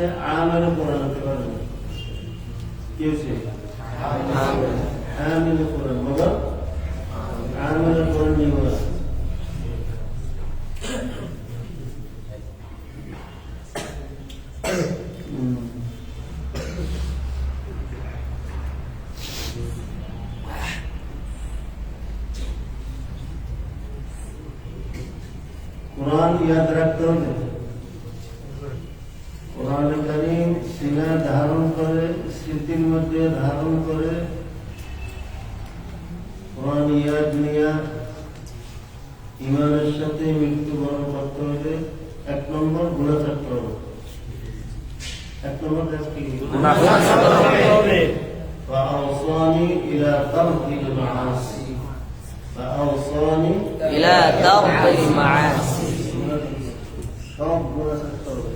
হচ্ছে আমের কোরআন কেউ পারে না ترك المعاصي সব গুণা থাকতে হবে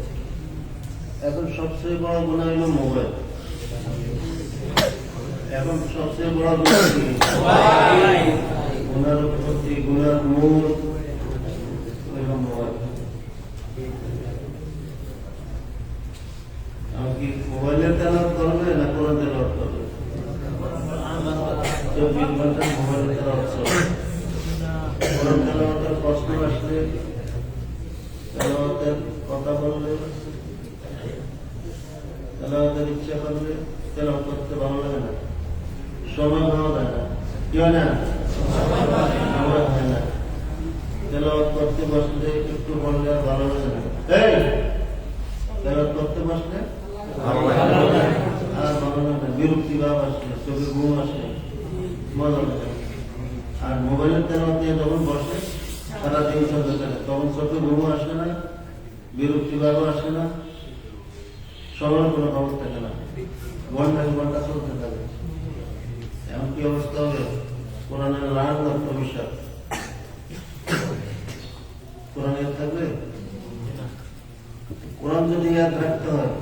এখন সবচেয়ে বড় গুণা হলো মোবাইল এখন সবচেয়ে বড় গুণা কি? গুণার প্রতি গুণার মূল বিরক্তি ভাব আসে, চোখে ঘুম আসে, মজা লাগে। আর মোবাইলের তেলাওয়াত নিয়ে যখন বসে, সারাদিন চলতে থাকে, তখন চোখে ঘুম আসে না, বিরক্তি ভাব আসে না সময়ের কোনো খবর থাকে না। ঘণ্টা ঘণ্টা চলতে থাকে। এমন কি অবস্থা হবে? কোরআনের লাল অভিশাপ? কোরআন থাকবে? কোরআন যদি ইয়াদ রাখতে হয়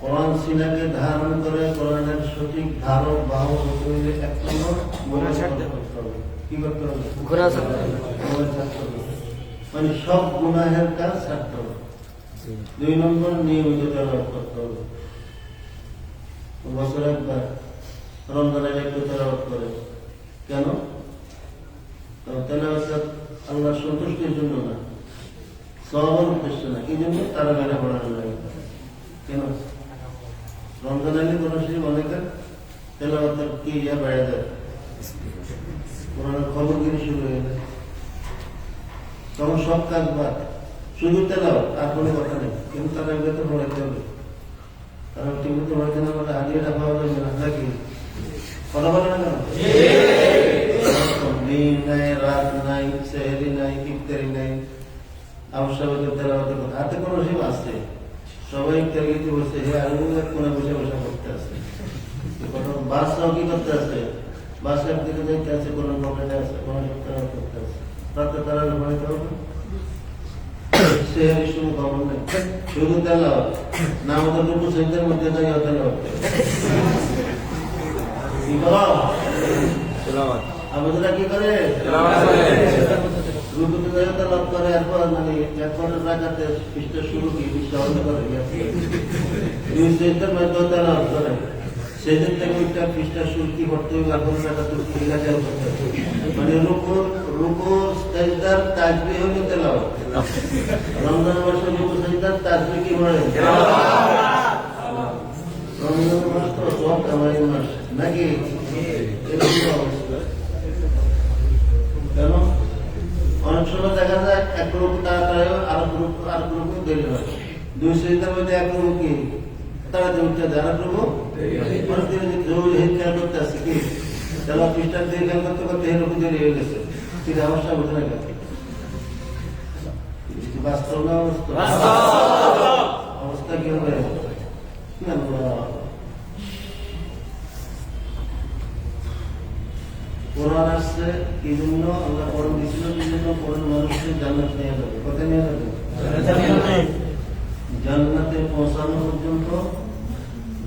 কোরআন সিনাকে ধারণ করে কোরআনের সঠিক ধারক বাহক হতে এক নম্বর ছাড়তে হবে। কি করতে হবে? ছাড়তে হবে। মোবাইল ছাড়তে হবে। মানে সব গুনাহের কাজ ছাড়তে হবে। দুই নম্বর নিয়মিত তেলাওয়াত করতে হবে। বছর একবার রমজানের একটু তেলাওয়াত করে। কেন? তেলাওয়াত আল্লাহ সন্তুষ্টির জন্য না। সবার উদ্দেশ্য না। কি জন্য তারা বেড়া পড়ানো লাগে। কেন? রমজান আলী কোন শরীফ অনেকের তেলাওয়াতের কি ইয়া বেড়ে দেয় কোরআনের খবর কিনে শুরু হয়ে যায়? তখন সব কাজ বাদ। শুধু তেলাও আর কোনো কথা নেই। কিন্তু তারা এগুলো তো পড়াইতে হবে। কারণ টিভিতে পড়াইতে না পারলে হারিয়েটা পাওয়া যাবে না, নাকি? কথা বলে হাতে কোনো আছে? সবাই তেলিতে বসে হে আলু এক কোণে বসে বসে করতে আছে? বাসটাও কি করতে আছে? বাসের দিকে যাইতে আছে কোনো মোবাইলে আছে কোনো তেলাওয়াত করতে আছে। রাতে তারা ঘুমাইতে হবে খবর নেই। শুধু না আমাদের সেন্টার মধ্যে তেলাওয়াত কি আমাদের কি করে। রুকুতে করে এরপর এরপরের রাকাতে শুরু কি পৃষ্ঠা অন্ধ করে দুই সেন্টার মধ্যে তেলাওয়াত করে সেদিন থেকে ওইটা পৃষ্ঠা শুরু কি করতে হবে এখন রাকাতে কি লাগে মানে রুকু রুকু সেজদার তাজবি হলো তেলাওয়াত। রমজান মাসে রুকু সেজদার তাজবি কি বলে? রমজান মাস তো সব কামাই মাস নাকি এরকম অবস্থা কেন অনেক সময় দেখা যায় এক গ্রুপ তাড়াতাড়ি আর গ্রুপ আর গ্রুপ দেরি হয়। দুই সেন্টার মধ্যে এক গ্রুপ কি তাড়াতাড়ি উঠতে যায় আর গ্রুপ? জরুরি খেয়াল করতে আসছে কি তাহলে খ্রিস্টান দিয়ে খেয়াল করতে করতে এরকম হয়ে গেছে। না কেন বাস্তব না অবস্থা? অবস্থা কি হবে? কোরআন আসছে, এই জন্য আল্লাহ কোরআন দিছিল, এই জন্য কোরআন মানুষকে জান্নাত নিয়ে যাবে। কোথায় নিয়ে যাবে? জান্নাতে পৌঁছানো পর্যন্ত,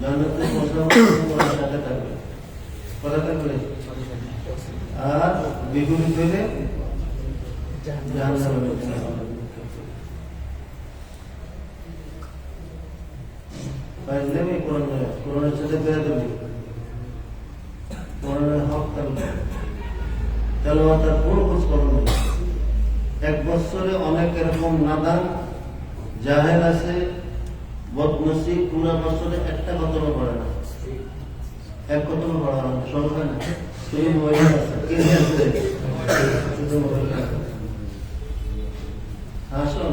জান্নাতে পৌঁছানো পর্যন্ত সাথে থাকবে। কথা থাকবে? আর বিপরীত হলে জাহান্নামে কোরআনের সাথে বেয়াদবি। কোরআনের হক থাকবে তেলাওয়াতের কোনো খোঁজ খবর নেই। এক বছরে অনেক এরকম নাদান, জাহেল আছে বদনসি পুরা বছরে একটা কতমা পড়ে না। এক কতমা পড়া হয় না মোবাইল আছে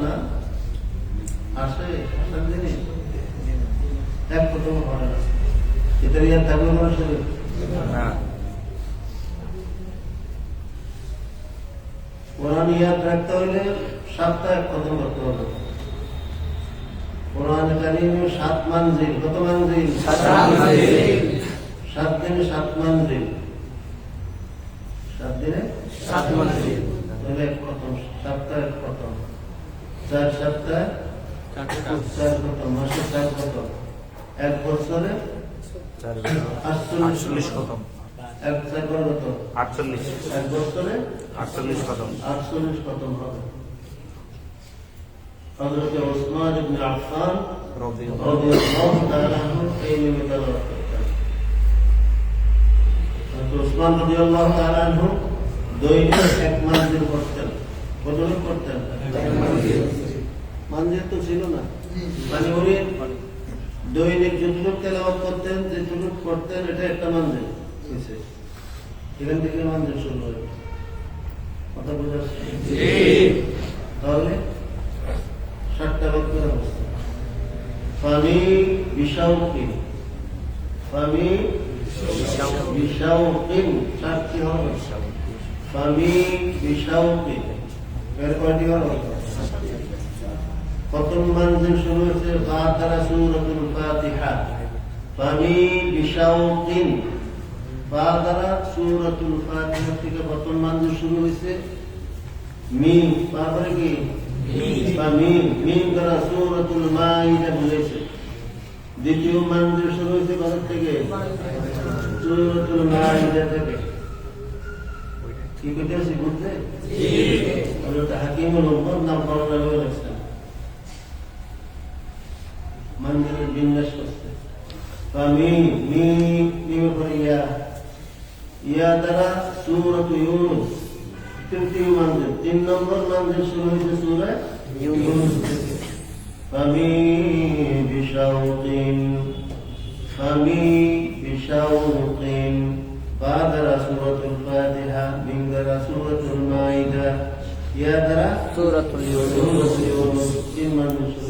না? আসার দিনে এক কতমা পড়ে এটা থাকবে কোনো শরীর না। কোরআন ইয়াদ রাখতে হলে সাতটা খতম করতে হবে। কোরআন কারিমে সাত মানজিল কত মানজিল? সাত দিনে সাত মানজিল। সাত দিনে? সাত মানজিল। তাহলে খতম সপ্তাহে খতম চার সপ্তাহে চার খতম মাসে চার খতম এক বছরে আটচল্লিশ খতম আটচল্লিশ। এক বছরে আটচল্লিশ আটচল্লিশ হবে। ওসমান ইবনে আফফান রাদিয়াল্লাহু তাআলা আনহু এই নিয়মে করতেন হযরত ওসমান রাদিয়াল্লাহু তাআলা আনহু দৈনিক এক মানজিল কতটুকু পড়তেন? মানজিল তো ছিল না। মানে উনি দৈনিক যতটুকু তেলাওয়াত করতেন যেটুকু পড়তেন এটা একটা মানজিল হয়েছে এখান থেকে মানজিল শুরু হয়। কথা বোঝা? তাহলে ষাটটা বাক্যের অবস্থা। ফামি বিশাউকিন ফামি বিশাউকিন চারটি হবে ফামি বিশাউকিন এর কয়টি হবে প্রথম মানজিল শুরু হয়েছে বাতারা সূরাতুল ফাতিহা ফামি বিশাউকিন বাতারা সূরাতুল ফাতিহা থেকে প্রথম মানজিল শুরু হয়েছে মিম তারপরে কি? বা মিম মিম দ্বারা সূরাতুল মাইদা বুঝেছে দ্বিতীয় মন্দির শুরু হয়েছে কোথা থেকে? সূরাতুল মাইদা থেকে। কি বুঝেছি বুঝতে হাকিমুল উম্মত নাম করোনা হয়ে গেছেন মন্দিরের বিন্যাস করছে। বা মিম মিম মিম পরে ইয়া। ইয়া দ্বারা সূরাতু ইউনুস। তৃতীয় মন্দির তিন নম্বর মন্দির শুরু হয়েছে সুরে ইউনুস। থেকে ফামি বিশাউকিন ফামি বিশাউকিন বাদারা সূরাতুল ফাতিহা বিন্দারা সূরাতুল মাইদা। ইয়া দ্বারা সূরাতুল ইউনূস। তিন মানুষ শুরু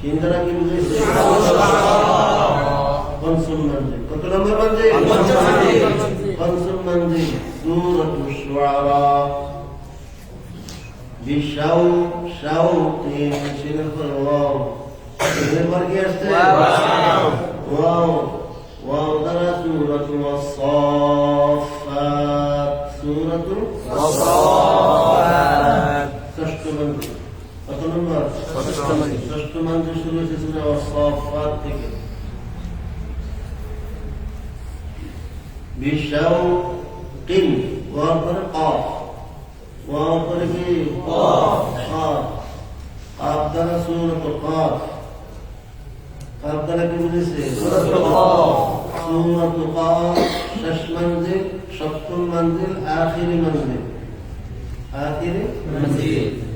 শিন দ্বারা কি বুঝেছে পঞ্চম মন্দির কত নম্বর মন্দির পঞ্চম মন্দির সূরাতুল শুআরা বিশাউ শাউতিন শিনের পর ওয়াও সাফাত সূরাতুল ওয়াসাফাত ষষ্ঠ মন্দির কত নম্বর ষষ্ঠ মন্দির শুরু হয়েছে সূরা সাফাত থেকে। বিশাউ কিন ওয়াও পরে কফ। ওয়াও পরে কি? কফ। কফ কফ দ্বারা সূরাত কফ। কফ দ্বারা কি বুঝেছে? সূরাতুল কফ। সূরাত কফ শেষ মন্দির সপ্তম মন্দির আখিরি মন্দির আখিরি মন্দির।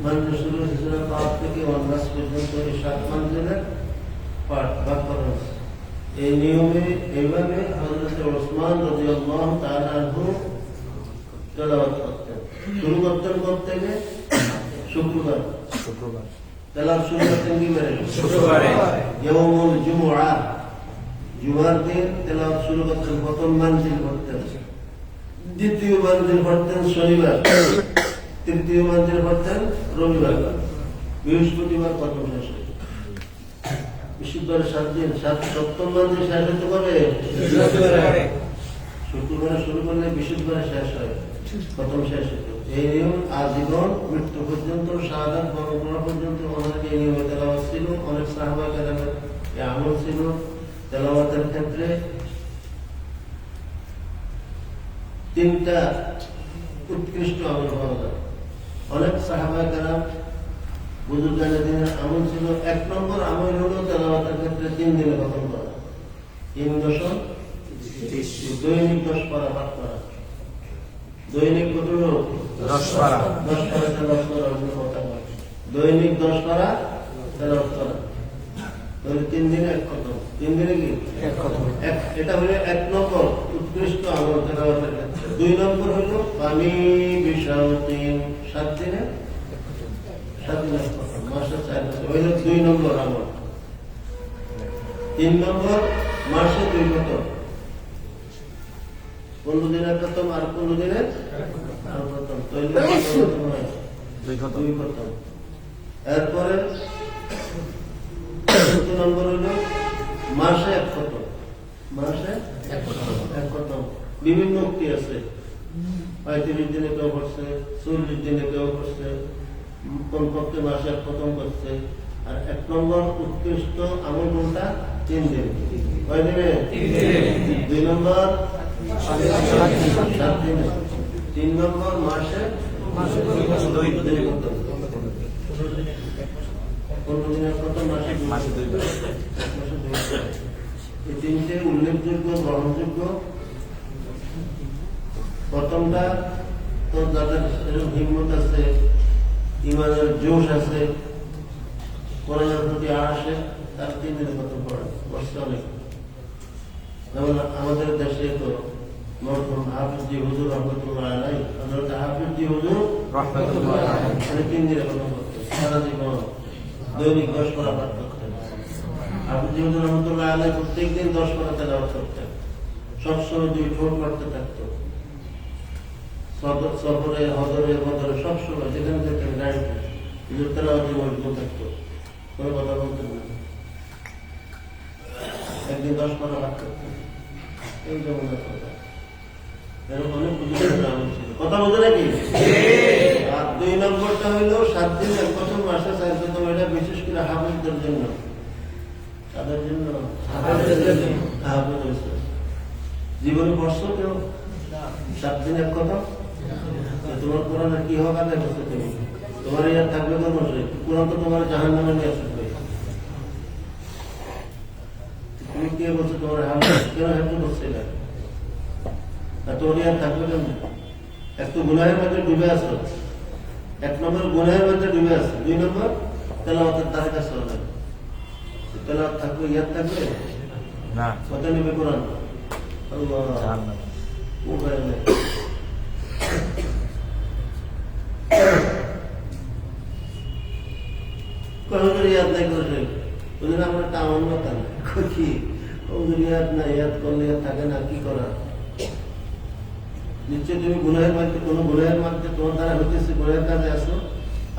সাত মন্দিরের পাঠ ভাগ করা এই নিয়মে এইভাবে করতেন শুরু করতেন শুক্রবার। শুক্রবার শুরু করতেন কি জুমুআ জুমার দিন তেলাওয়াত শুরু করতেন প্রথম মঞ্জিল পড়তেন দ্বিতীয় মঞ্জিল পড়তেন শনিবার। তৃতীয় মঞ্জিল পড়তেন রবিবার বৃহস্পতিবার প্রথম শেষ হতো। বৃহস্পতিবারে সাত দিন সাত সপ্তম মঞ্জিল শেষ হতে কবে শুক্রবারে শুরু করলে বৃহস্পতিবারে শেষ হয়। প্রথম শেষ হতো এই নিয়ম আজীবন মৃত্যু পর্যন্ত শাহাদাত বরণ পর্যন্ত অনেক এই নিয়মে তেলাওয়াত ছিল। অনেক সাহাবা কেরামের আমল ছিল তেলাওয়াতের ক্ষেত্রে। তিনটা উৎকৃষ্ট আমল পাওয়া যায়। অনেক সাহাবা কেরাম বুজুর্গানের দিনের আমল ছিল এক নম্বর আমল হলো তেলাওয়াতের ক্ষেত্রে তিন দিনে খতম করা। তিন দশম দৈনিক দশ পারা পাঠ করা। দৈনিক কত দশ পারা। দশ পারা তেলাওয়াত করা কথা দৈনিক দশ পারা তেলাওয়াত করা। তাহলে তিন দিনে এক খতম তিন দিনে কি? এক এক- এটা হলো এক নম্বর উৎকৃষ্ট আমল তেলাওয়াতের ক্ষেত্রে। দুই নম্বর হলো পানি বিশাল তিন। সাত দিনে? সাত দিনে। মাসে চার হইল দুই নম্বর আমল। তিন নম্বর মাসে দুই খতম পনেরো দিনের খতম আর পনেরো দিনের আর খতম। দুই খতম। এরপরে চতুর্থ নম্বর হলো মাসে এক খতম মাসে এক খতম বিভিন্ন উক্তি আছে। পঁয়ত্রিশ দিনে কেউ করছে চল্লিশ দিনে কেউ করছে কোন পক্ষে মাসে খতম করছে। আর এক নম্বর উৎকৃষ্ট আমল কোনটা? তিন দিন। কয় দিনে? দুই নম্বর? সাত দিনে। তিন নম্বর মাসে দিনে খতম প্রথমটা তো যাদের এরকম হিম্মত আছে, ইমানের জোশ আছে, কোরআনের প্রতি আসে, তার তিন দিনে খতম পড়ে কষ্ট অনেক। যেমন আমাদের দেশে তো মরহুম হাফিজি হুজুর দৈনিক দশ পারা পাঠ করতেন। হাফিজি হুজুর রহমতুল্লাহ দশ পারা তেলাওয়াত করতেন। সবসময় দুই ঠোঁট করতে থাকতো। সফর- হজরে, বদরে সবসময় যেখানে যেতেন গাড়িতে মজবুত থাকতো কোনো কথা বলতেন না। একদিন দশ পাঠ করতেন। এই অনেক কথা বলতে নাকি? দুই নম্বরটা সাত দিন এক মাসে বিশেষ করে হাফিজদের জন্য। তাদের জন্য জীবনে পড়ছো কেউ? সাত দিন এক কথা? তোমার কোরআনের কি হবে আদায় করছ তুমি তোমার ইয়াদ থাকবে তো মশাই কোরআন তো তোমার জাহান নামে নিয়ে আসবে। তুমি কে বলছো তোমার কেন হেল্প করছে না আর তোর ইয়াদ থাকবে কেন এক তো গুনাহের মধ্যে ডুবে আসো এক নম্বর গুনাহের মধ্যে ডুবে আসো দুই নম্বর তেলাওয়াতের দ্বারা কাছে হবে তেলাওয়াত থাকবে ইয়াদ থাকবে? না। কত নেবে কোরআন আল্লাহ জাহান্নাম উপায় নেই কোনদের ইয়াদ নাই করে ওদের আমরা একটা আমার কি ইয়াদ না ইয়াদ করলে থাকে না কি করা নিশ্চয় তুমি গুনাহের মধ্যে কোনো গুনাহের মধ্যে তোমার দ্বারা হইতেছে গুনাহের কাজে আসো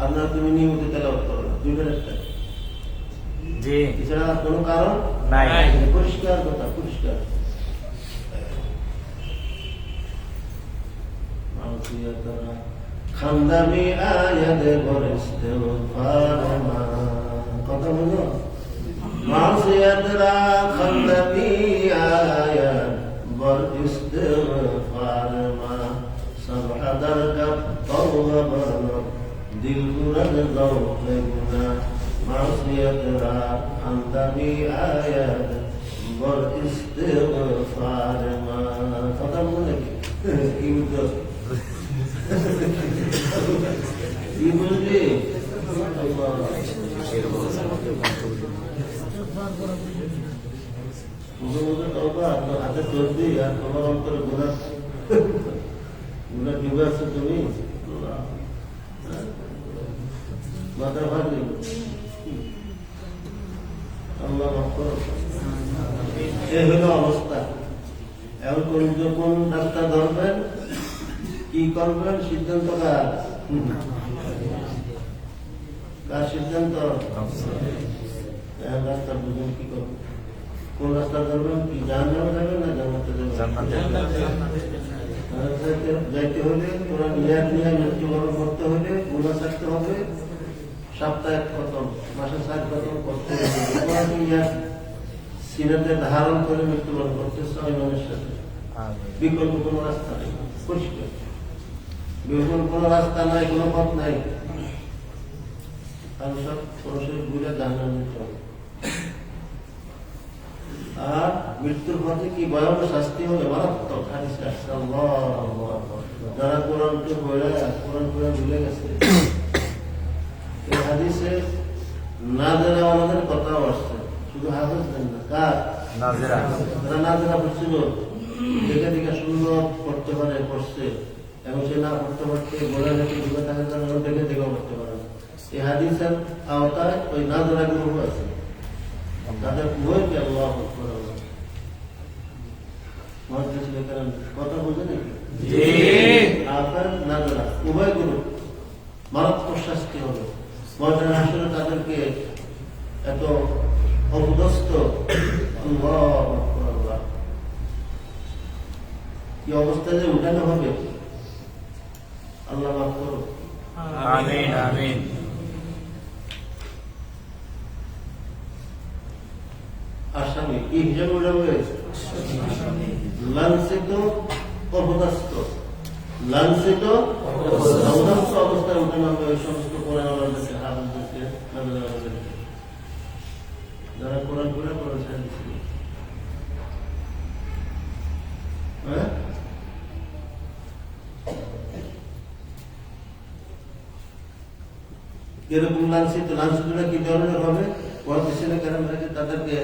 আর না তুমি নিয়মিত তেলাওয়াত করো না দুইবার একটা। জি। এছাড়া কোনো কারণ? নাই। পরিষ্কার কথা পরিষ্কার। খান্দামি আয়াদে বরিস্তে ফারমা কথা বলো মানসিয়াতরা খান্দামি আয়াদ বরিস্তে ফারমা সব আদার কা তওবা বলো দিল মুরাদ জৌকে গুনা মাসিয়াতরা খান্দামি আয়াদ বরিস্তে ফারমা কথা বলে কি বুঝছ কি বুঝলি মুখে মুখে তবা হাতে চলবি আর তোমার অন্তরে গুণা গুণা ডুবে মাথা ভাগলি আল্লাহ এই অবস্থা এখন কোন ধরবেন কি করবেন সিদ্ধান্ত কার সিদ্ধান্ত রাস্তা বুঝুন কি করবেন কোন রাস্তা ধরবেন কি? জান যাবে যাবেন না জানাতে জান্নাতে যাইতে যাইতে হলে কোরআন ইয়াদ নিয়ে মৃত্যুবরণ করতে হলে গুণা থাকতে হবে। সপ্তাহে খতম মাসে সাত খতম করতে হবে। সিনাতে ধারণ করে মৃত্যুবরণ করতেছে ইমামের সাথে। বিকল্প কোনো রাস্তা নেই পরিষ্কার। বিকল্প কোনো রাস্তা নাই কোনো পথ নাই। আমি সব সরাসরি ঘুরে জানা নিতে হবে। আর মৃত্যুর পথে কি ভয়াবহ শাস্তি হবে? মারাত্মক হাদিসে আসছে যারা কোরআনকে বলে কোরআন কোরআন ভুলে গেছে এই হাদিসে না জানা আমাদের কথাও আসছে। শুধু হাদিস দেন না কার? নাজেরা। যারা না পড়ছিল দেখে দেখে সুন্দর পড়তে পারে পড়ছে। এবং সে না পড়তে পড়তে বলে নাকি ডুবে থাকে তারা দেখে দেখে পড়তে পারে। এই হাদিসের আওতায় ওই না জানা গ্রুপ আছে। তাদের উভয়কে আল্লাহ কথা বুঝে নাকি? আপনার না উভয় গুরু মারাত্মক শাস্তি হবে। মহাজন আসলে তাদেরকে এত অবদস্ত আল্লাহ আকবার আল্লাহ। কি অবস্থায় যে উঠানো হবে? আল্লাহ মাফ করো আমিন আমিন। আসামি কি হিসাবে উঠানো হয়েছে লাঞ্ছিত অবদাস্ত লাঞ্ছিত অবদাস্ত অবস্থায় উঠানো হবে ওই সমস্ত কোরআন আমাদেরকে নাজেল আমাদেরকে যারা কোরআন করে করেছেন হ্যাঁ? এরকম লাঞ্ছিত লাঞ্ছিতটা কি ধরনের হবে? কেন থাকে তাদেরকে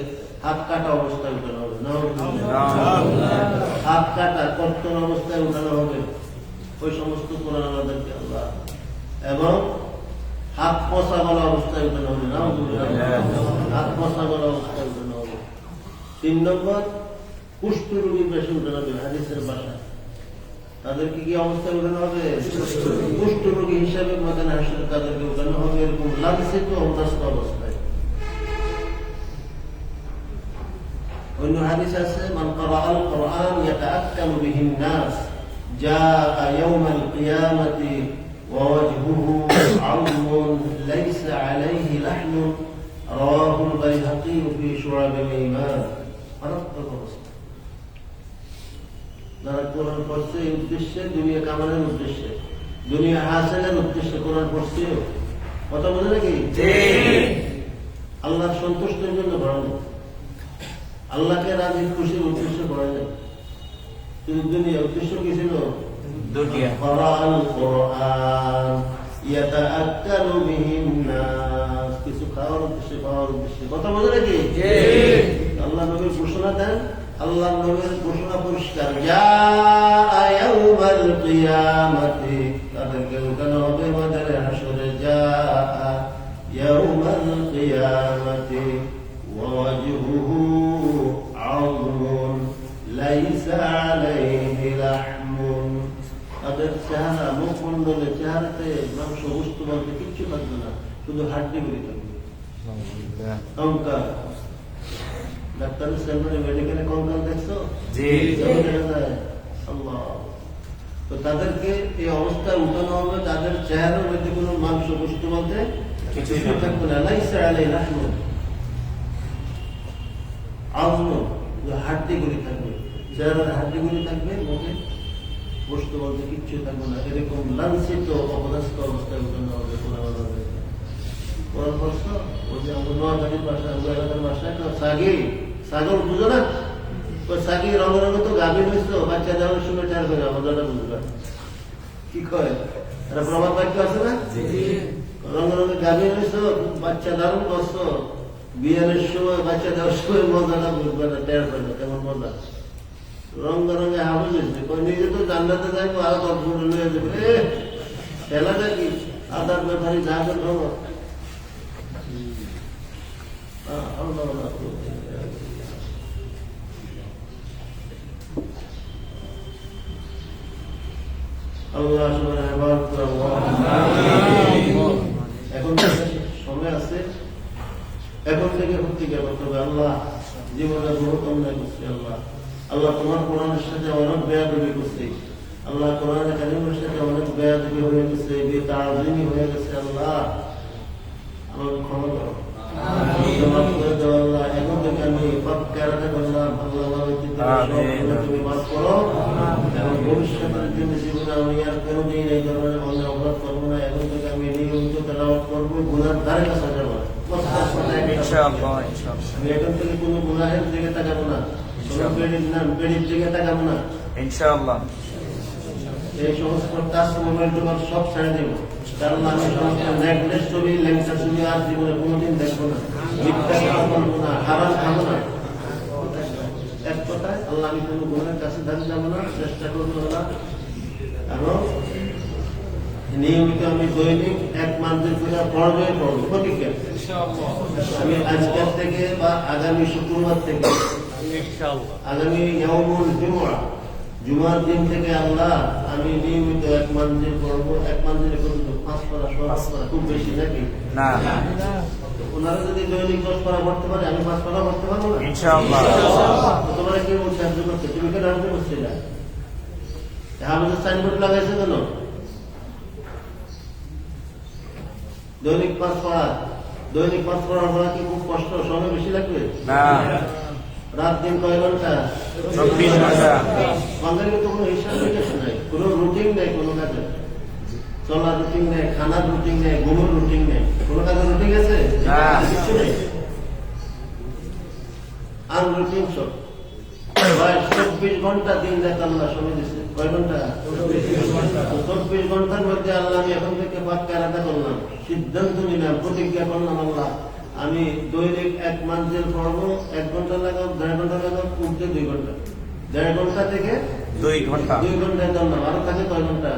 হাত কাটা অবস্থায় উঠানো হবে। নাউজুবিল্লাহ। হাত কাটা কর্তন অবস্থায় উঠানো হবে। ওই সমস্ত কোরআন আমাদেরকে আল্লাহ এবং হাত পচা বলা অবস্থায় উঠানো হবে। নাউজুবিল্লাহ। হাত পচা বলা অবস্থায় উঠানো হবে। তিন নম্বর কুষ্ঠ রোগী বেশি উঠানো হবে হাদিসের বাসা তাদেরকে কি অবস্থায় উঠানো হবে? কুষ্ঠ রোগী। হিসাবে মাদান হাসলে তাদেরকে উঠানো হবে। এরকম লাঞ্ছিত অবদাস্ত অবস্থায় অন্য হাদিস আছে মান করাআল কুরআন ইয়াতাআক্কালু বিহিন নাস জাআ ইয়াওমাল কিয়ামাতি ওয়া ওয়াজহুহু আমুন লাইসা আলাইহি লাহনুন রাওয়াহুল বাইহাকি ফি শুআবিল ঈমান। মারাত্মক যারা কোরআন পড়ছে এই উদ্দেশ্যে দুনিয়া কামানোর উদ্দেশ্যে দুনিয়া হাসিলের উদ্দেশ্যে কোরআন পড়ছে। কথা বলে নাকি? আল্লাহ সন্তুষ্ট আল্লাহকে রাজি খুশি উদ্দেশ্য করে যায় কিন্তু দুনিয়া উদ্দেশ্য কি ছিল? পরিষ্কার। তাদেরকে উঠানো হবে বাজারে যা ইয়াউমাল লাইসা আলাইহি তাদের চেহারা মুখমণ্ডলে চেহারাতে মাংস বস্তু বলতে কিচ্ছু থাকবে না শুধু হাড্ডি বেরিয়ে থাকবে। কঙ্কাল। ডাক্তারের সেলমানে মেডিকেলে কঙ্কাল দেখছ? জি। যেমন দেখা যায়, আল্লাহ। তো তাদেরকে এই অবস্থায় উঠানো হবে তাদের চেহারার মধ্যে কোনো মাংস বস্তু বলতে কিছুই কিছুই থাকবে না। লাইসা আলাই রাহমু আজমু যে হাড্ডিগুলি থাকবে। চেহারার হাড্ডিগুলি থাকবে মুখে বস্তু বলতে কিচ্ছু থাকবে না। এরকম লাঞ্ছিত অপদাস্ত অবস্থায় উঠানো হবে কোরআন কোরআন পড়ছ ওই যে আমাদের নোয়াখালীর ভাষা আমাদের এলাকার ভাষা একটা সাগি সাগর বুঝো না? ওই সাগি রঙ রঙে তো গাভীর হয়েছিল বাচ্চা দেওয়ার সময় চার করে মজাটা বুঝবে কি কয়? এটা প্রভাব বাক্য আছে না? রঙ রঙে গাভীর হয়েছিল বাচ্চা দারুণ করছ বিয়ারের সময় বাচ্চা দেওয়ার সময় মজাটা বুঝবে না টের পাবে না কেমন মজা? রঙ রঙে হাবুল হয়েছে কই তো জানলাতে যাইবো আরও দশ ফুট লয়ে যাবে এ, খেলাটা কি? আদার ব্যাপারে যা করে খবর। আল্লাহ এখন সময় আছে। এখন থেকে প্রতিজ্ঞা করতে হবে, আল্লাহ জীবনে বহুত অন্যায় আল্লাহ তোমার কোরআনের সাথে অনেক বেয়াদবি করছি। আল্লাহ কোরআনের কালিমের সাথে অনেক বেয়াদবি হয়ে গেছে বেতাজিমি হয়ে গেছে আল্লাহ। আমাকে ক্ষমা করো। ভবিষ্যতের জন্য জীবনে আমি আর এই ধরনের অন্য অপরাধ করব না। এখন থেকে আমি নিয়মিত তেলাওয়াত করব। কাছে যাব। আমি এখন থেকে কোনো গুনাহের দিকে তাকাবো না। কোনো বেড়ির না বেড়ির দিকে তাকাবো না ইনশাআল্লাহ। এই সমস্ত কাজ মোবাইল টোবাইল সব ছেড়ে দেবো। কারণ আমি সমস্ত নেকলেস ছবি লেংসা ছবি আর জীবনে কোনোদিন দেখব না। মিথ্যা কথা বলব না হারাম খাব না। এক কথায় আল্লাহ আমি কোনো গুণের কাছে ধান যাব না চেষ্টা করব না। এবং নিয়মিত আমি দৈনিক এক মান্থের করে পড়বে পড়ব প্রতিজ্ঞা আমি আজকের থেকে বা আগামী শুক্রবার থেকে আগামী ইয়ামুল জুমা জুমার দিন থেকে আল্লাহ আমি নিয়মিত এক এক পর্যন্ত পাঁচ পারা পাঁচ পারা খুব বেশি নাকি? না ওনারা যদি দৈনিক দশ পারা পড়তে পারে আমি পাঁচ পারা পড়তে পারব না? ইনশাআল্লাহ। তো তোমরা কি বলছে সাহায্য করছে তুমি কেন সাহায্য করছে না আমাদের সাইনবোর্ড লাগাইছে কেন? দৈনিক পাঁচ পাড়া দৈনিক পাঁচ পাড়া পড়া কি খুব কষ্ট? সময় বেশি লাগবে? না। রাত দিন কয় ঘণ্টা? চব্বিশ ঘণ্টা। বাঙালির তো কোনো হিসাব নিকাশ নাই। কোনো রুটিন নেই কোনো কাজে। চলার রুটিন নেই খানার রুটিন নেই ঘুমের রুটিন নেই। কোনো কাজের রুটিন আছে? কিছু নেই। আর রুটিন সব। চব্বিশ ঘণ্টা দিন রাত আল্লাহ সময় দিচ্ছে কয় ঘণ্টা? চব্বিশ ঘণ্টার মধ্যে আল্লাহ আমি এখন থেকে পাক কেরাটা করলাম। সিদ্ধান্ত নিলাম প্রতিজ্ঞা করলাম আল্লাহ। আমি দৈনিক এক মান্থের পড়ব এক ঘণ্টা লাগাও দেড় ঘণ্টা লাগাও উঠতে দুই ঘণ্টা। দেড় ঘণ্টা থেকে দুই ঘণ্টা। দুই ঘন্টায় ধরলাম আরও থাকে কয় ঘণ্টা?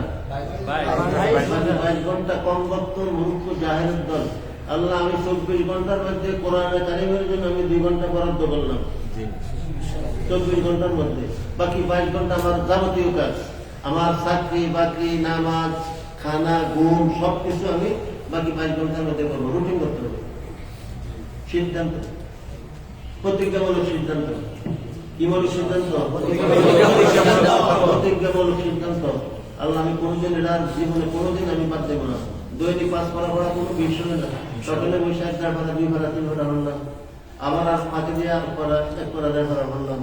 মানে বাইশ ঘণ্টা কম বক্ত মুহূর্ত জাহের দল। আল্লাহ আমি চব্বিশ ঘণ্টার মধ্যে কোরআনে কারিমের জন্য আমি দুই ঘণ্টা বরাদ্দ করলাম। চব্বিশ ঘণ্টার মধ্যে। বাকি বাইশ ঘণ্টা আমার যাবতীয় কাজ। আমার চাকরি বাকরি নামাজ খানা ঘুম সবকিছু আমি বাকি বাইশ ঘণ্টার মধ্যে করব রুটিন করতে হবে। সিদ্ধান্ত? প্রতিজ্ঞামূলক সিদ্ধান্ত? কি মূলক সিদ্ধান্ত? প্রতিজ্ঞামূলক সিদ্ধান্ত। আল্লাহ আমি কোনোদিন এটা জীবনে কোনোদিন আমি বাদ দেবো না। দৈনিক পাঁচ পড়া পড়া কোনো বিষয় না। সকালে বসে এক দেড় পারা দুই পারা তিন পারা বললাম আবার আর ফাঁকে দিয়ে আর পড়া এক পড়া দেড় পারা বললাম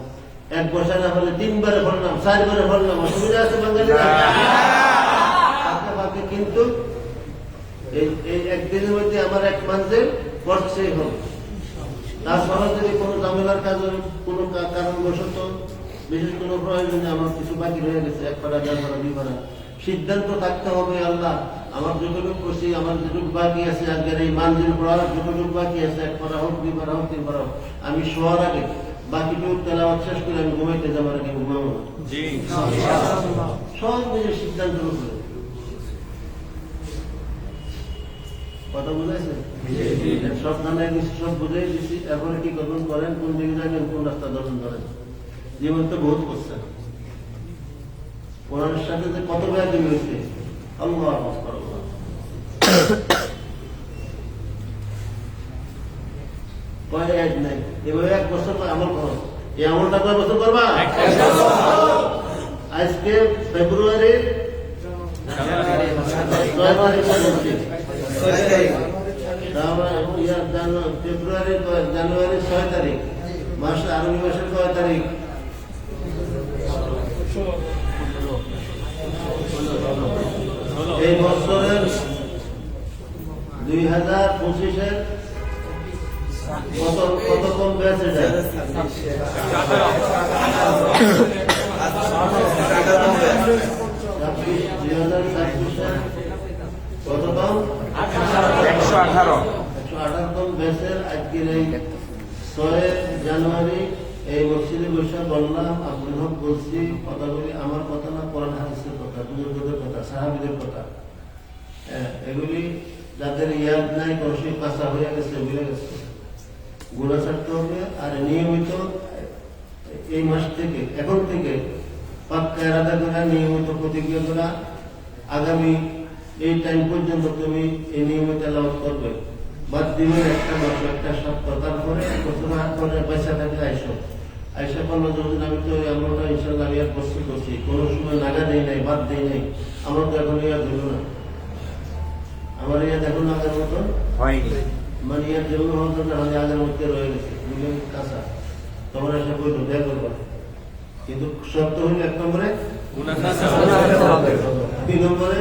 এক বসে না হলে তিনবারে পড়লাম চারবারে পড়লাম অসুবিধা আছে আমাকে কিন্তু এই একদিনের মধ্যে আমার এক মান্থের খরচেই হবে। তাছাড়া যদি কোনো ঝামেলার কাজ কোনো কারণবশত বিশেষ কোনো প্রয়োজনে আমার কিছু বাকি রয়ে গেছে এক পারা দেড় পারা দুই পারা সিদ্ধান্ত থাকতে হবে আল্লাহ। আমার যতটুকু করছি আমার যেটুকু বাকি আছে আজকের এই মানজিল পড়ার যতটুকু বাকি আছে এক পারা হোক দুই পারা হোক তিন পারা হোক আমি শোয়ার আগে বাকিটুকু তেলাওয়াত শেষ করে আমি ঘুমাইতে যাবার আগে ঘুমাবো। সব নিজের সিদ্ধান্তের উপরে। কথা বুঝাইছে? সব জানাই দিচ্ছি সব বুঝাই দিচ্ছি এরপরে কি করবেন করেন কোন দিকে যাবেন কোন রাস্তা ধরবেন ধরেন জীবন তো বহুত করছেন কোরআনের সাথে যে কত ব্যাধি হয়েছে আল্লাহ আকবার, আল্লাহ। কয় এক নাই? এভাবে এক বছর আমল করো। এই আমলটা কয় বছর করবা? আজকে ফেব্রুয়ারি ছয় তারিখ ফেব্রুয়ারি জানুয়ারি ছয় তারিখ, মাস আরবি মাসের কয় তারিখ? এই বছরের দুই হাজার পঁচিশের কত কত কম যায় ছাব্বিশ, দুই হাজার ছাব্বিশের কত কম? জানুয়ারি এই মসজিদে বসে বললাম, আব্দুল হক আমার কথা না, কোরআন, হাদিসের কথা বুজুর্গদের কথা, সাহাবিদের এগুলি যাদের ইয়াদ নাই কলসি পাশা হয়ে গেছে ভুলে গেছে। হবে, আর নিয়মিত এই মাস থেকে, এখন থেকে পাক্কা এরাদা করা, নিয়মিত প্রতিজ্ঞা করা, আগামী এই টাইম পর্যন্ত তুমি এই নিয়মিত এলাউট করবে। বাদ দিবে একটা মাস একটা সপ্তাহ। তারপরে বছর হাত পরে পয়সা থাকলে আইসো। আইসা করল যখন আমি তো আমরা ইনশাল্লাহ আমি আর প্রস্তুত করছি। কোনো সময় নাগা দেই নাই বাদ দেই নাই। আমার তো এখন ইয়াদ হইল না। আমার ইয়াদ এখন আগের মতন হয়নি। মানে ইয়ার যেমন হতো না আমি আগের মধ্যে রয়ে গেছে। বুঝলে কাঁচা। তোমরা এসে বলল দেয়া করবা। কিন্তু শর্ত হইল এক নম্বরে দুই নম্বরে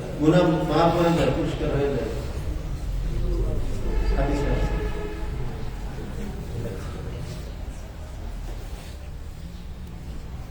गुना माफ़ हो कुछ कर रहे जाए